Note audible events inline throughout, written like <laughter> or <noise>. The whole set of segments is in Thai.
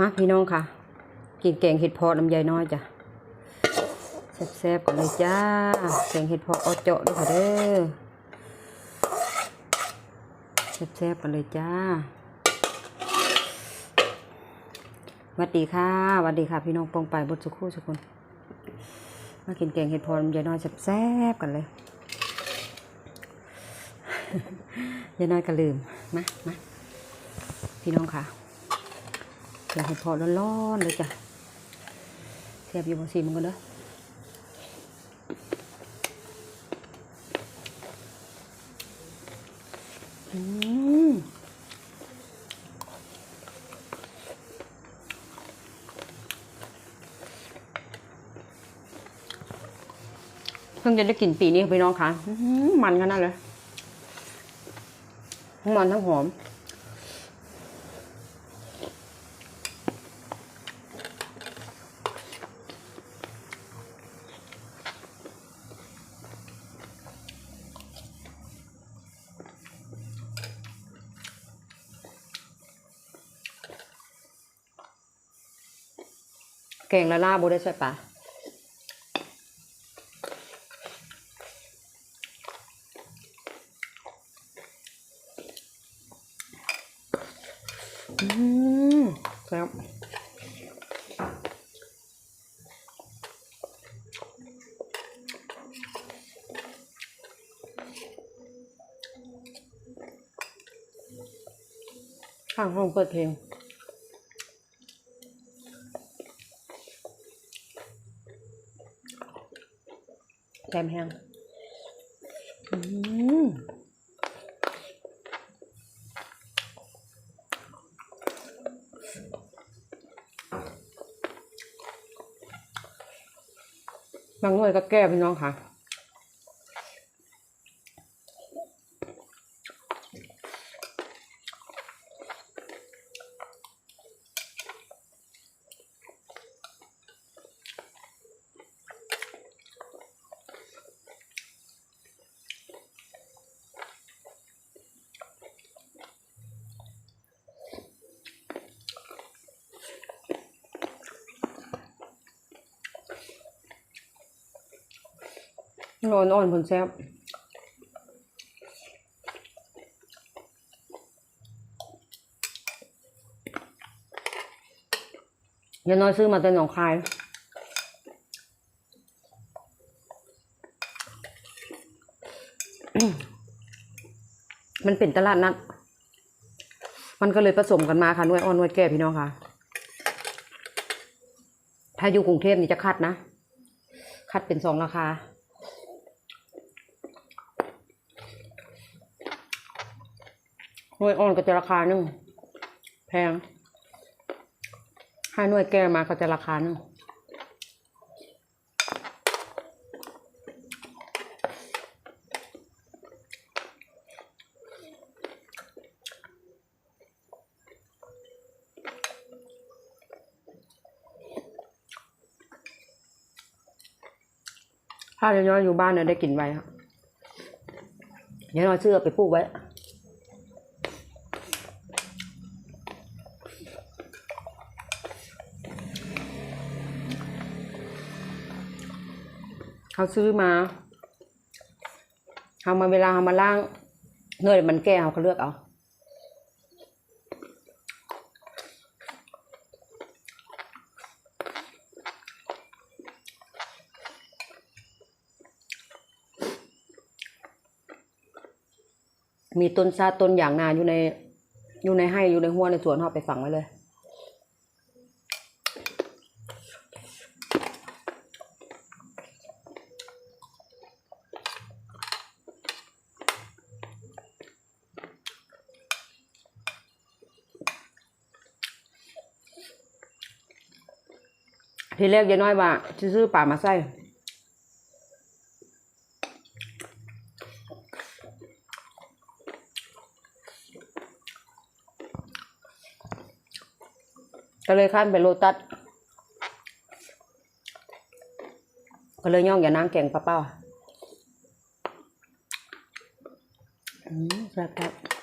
มาพี่น้องค่ะ กินแกงเห็ดพอน้ำใยน้อยจ้ะแซ่บๆกันเลยจ้าแกงเห็ดพอเอาเจาะด้วยค่ะเด้อแซ่บๆกันเลยจ้าสวัสดีค่ะสวัสดีค่ะ พี่น้องปองไปบดสุขคู่สุกคนมากินแกงเห็ดพอน้ำใยน้อยแซ่บๆกันเลยยายน้อยก็ลืมมามาพี่น้องค่ะ เห็ดพอร้อนๆเลยจ้ะแซ่บอยู่บนซีมันกันเด้ออืมเพิ่งจะได้กลิ่นปีนี้พี่น้องค่ะมันขนาดเลยทั้งมันทั้งหอม แกงละลาบได้ใช่ปะอืมครับข้างห้องเปิดเพลง แกมแห้งอืมบางหน่วยก็แก้พี่น้องค่ะ นอนอ่อนผลแซ่บยายน้อยซื้อมาจากหนองคายมันเป็นตลาดนัด มันก็เลยผสมกันมาค่ะนวยอ่อนนวยแก่พี่น้องค่ะ ถ้าอยู่กรุงเทพนี่จะคัดนะ คัดเป็นสองราคา หน่วยอ่อนก็จะราคาหนึ่งแพงให้หน่วยแก่มาก็จะราคาหนึ่งถ้าเดี๋ยวน้อยอยู่บ้านเนี่ยได้กินไว้ครับเดี๋ยวน้อยซื้อไปปลูกไว้ เขาซื้อมาเอามาเวลาเอามาล่างเนื่อมันแก่เขาก็เลือกเอามีต้นซาต้นอย่างนาอยู่ในอยู่ในให้อยู่ในหัวในสวนเขาไปฝังไว้เลย ทีแรกยายน้อยว่าจะซื้อป่ามาใส่ก็เลยข้ามไปโลตัสก็เลยย่องอย่านางแกงปลาเป้าอืมแซ่บครับ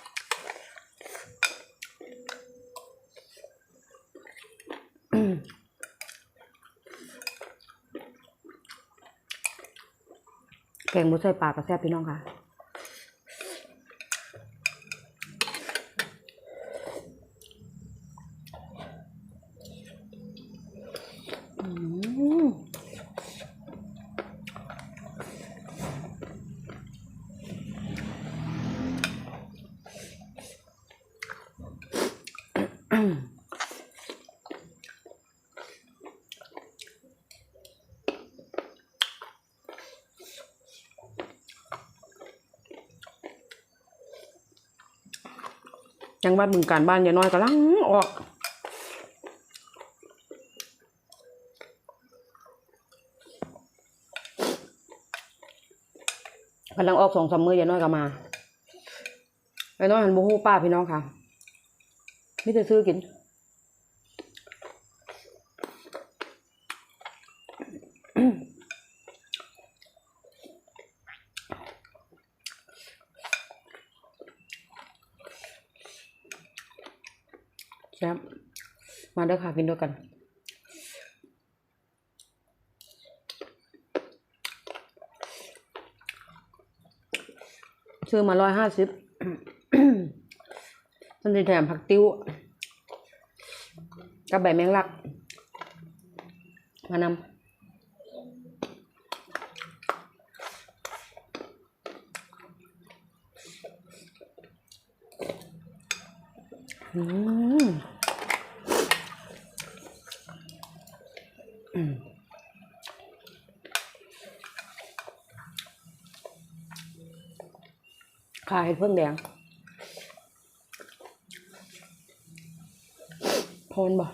แกงมูใส่ปลากระแซบพี่น้องค่ะ อืม ยังบ้านบึงการบ้านยายน้อยกำลังออกกำลังออกสองสามมือยายน้อยก็มายายน้อยหันบูฮู้ป้าพี่น้องค่ะไม่จะซื้อกิน แซ่บ มาเด้อค่ะกินด้วยกัน ซื้อมาร้อยห้าสิบมันจะแถมผักติ้ว กับใบแมงลัก มานำอืมอืม ขาเห็ดเพิ่งแดงพนบ่อ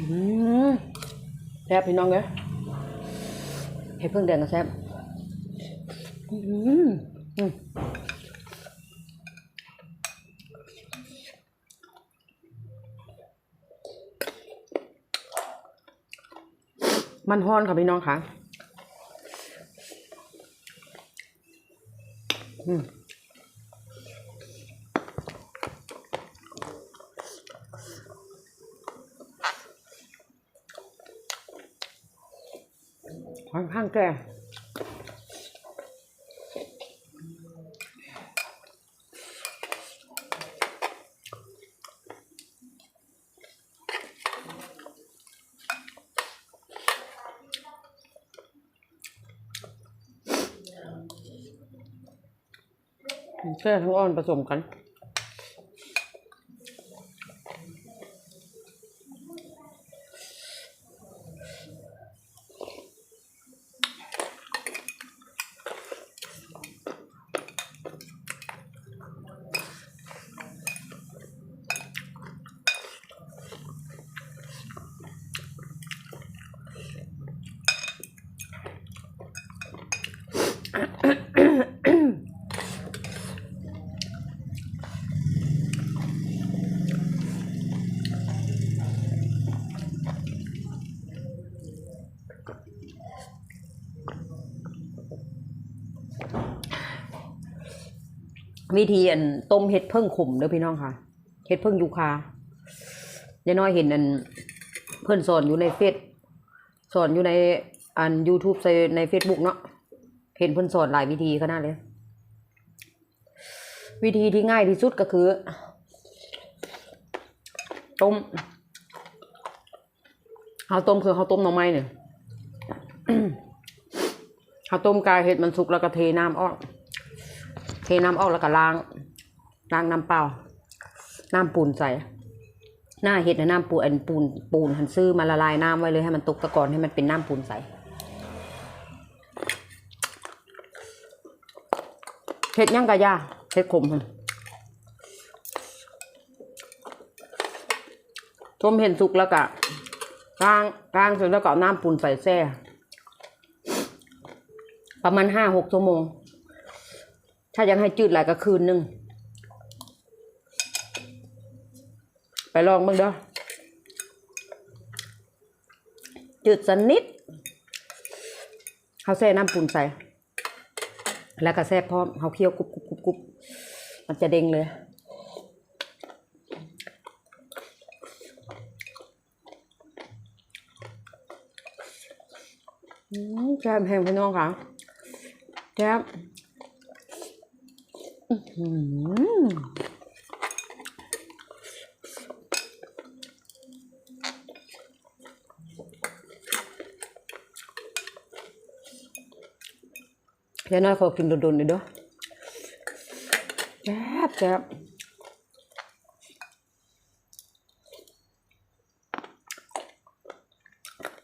ืมแซ่บพี่น้องเอ้ยเห็ดเพิ่งแดงกับแซ่บ อืมมันฮ้อนค่ะพี่น้องค่ะอืมค่อนข้างแก่ แก่ทั้งอ่อนผสมกัน วิธีอันต้มเห็ดเพิ่งขมเด้อพี่น้องค่ะเห็ดเพิ่งยูคายายน้อยเห็นอันเพื่อนสอนอยู่ในเฟซสอนอยู่ในอัน YouTube ในใน Facebook เนาะเห็นเพื่อนสอนหลายวิธีขนาดเลย วิธีที่ง่ายที่สุดก็คือ ต้มเอาต้มคือเขาต้มหน่อไม้เนี่ยเขาต้มกายเห็ดมันสุกแล้วก็เทน้ำออก เทน้ำออกแล้วก็ล้าง ล้างน้ำเปล่า น้ำปูนใส่ หน้าเห็ดนะน้ำปูนปูนปูนหันซื้อมาละลายน้ำไว้เลยให้มันตกตะกอนให้มันเป็นน้ำปูนใส่เห็ดย่างกะยาเห็ดขมคนต้มเห็ดสุกแล้วก็ล้างล้างเสร็จแล้วก็น้ำปูนใส่แช่ประมาณห้าหกชั่วโมง ถ้ายังให้จืดหลายก็คืนนึง ไปลองบ้างเด้อจืดสนิดเขาแซ่น้ำปูนใส่ แล้วก็แซ่พร้อมเขาเคี่ยวกรุบกรุบกรุบมันจะเด้งเลยแซ่บแห้งพี่น้องค่ะแซ่บ อื้อหือเดี๋ยวน้อยขอกินโดนๆหน่อยเด้อแซ่บแซ่บ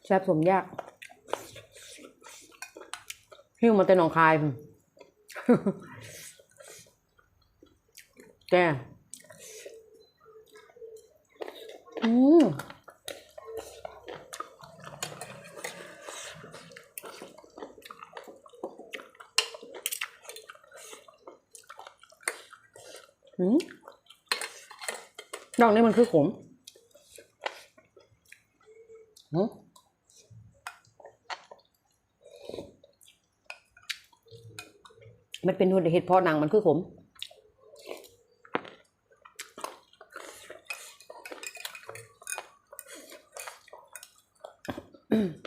แซ่บสมยากหิ้วมาแต่หนองคายพ แกอืมอืมดอกนี้มันคือขมหืมมันเป็นหุ่นเห็ดพอหนังมันคือขม mm <clears throat>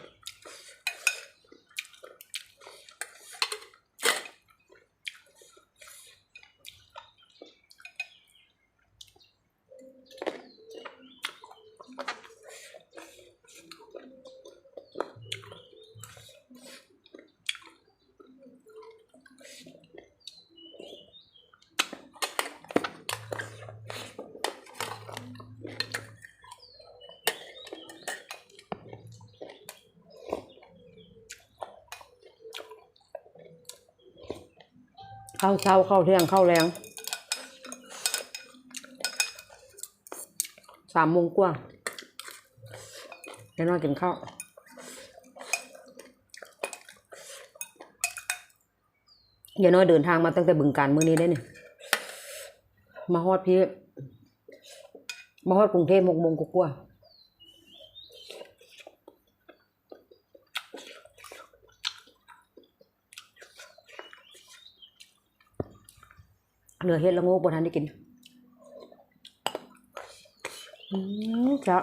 ข้าวเช้าข้าวเที่ยงข้าวแรงสามโมงกว่าเดี๋ยวนอนกินข้าวอย่าน้อยเดินทางมาตั้งแต่บึงการมื้อนี้ได้เนี่ยมาฮอดพี่มาฮอดกรุงเทพหกโมงกว่าๆ เหลือเฮ็ดละโงกบนทันได้กินอืมจ้ะ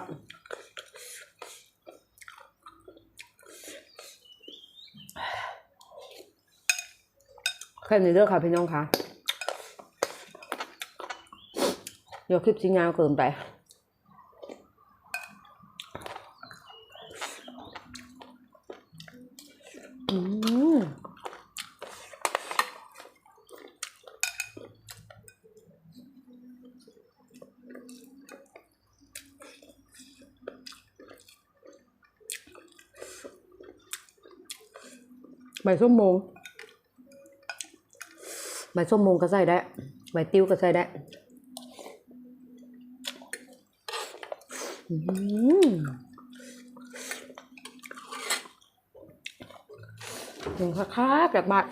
แค่นี้เด้อค่ะพี่น้องค่ะเดี๋ยวคลิปสิงยาวเกินไป อืม ใบ ส้มโมงใบส้มโมงก็ใส่ได้ใบติ้วก็ใส่ได้ถึงค่าๆแบบบาก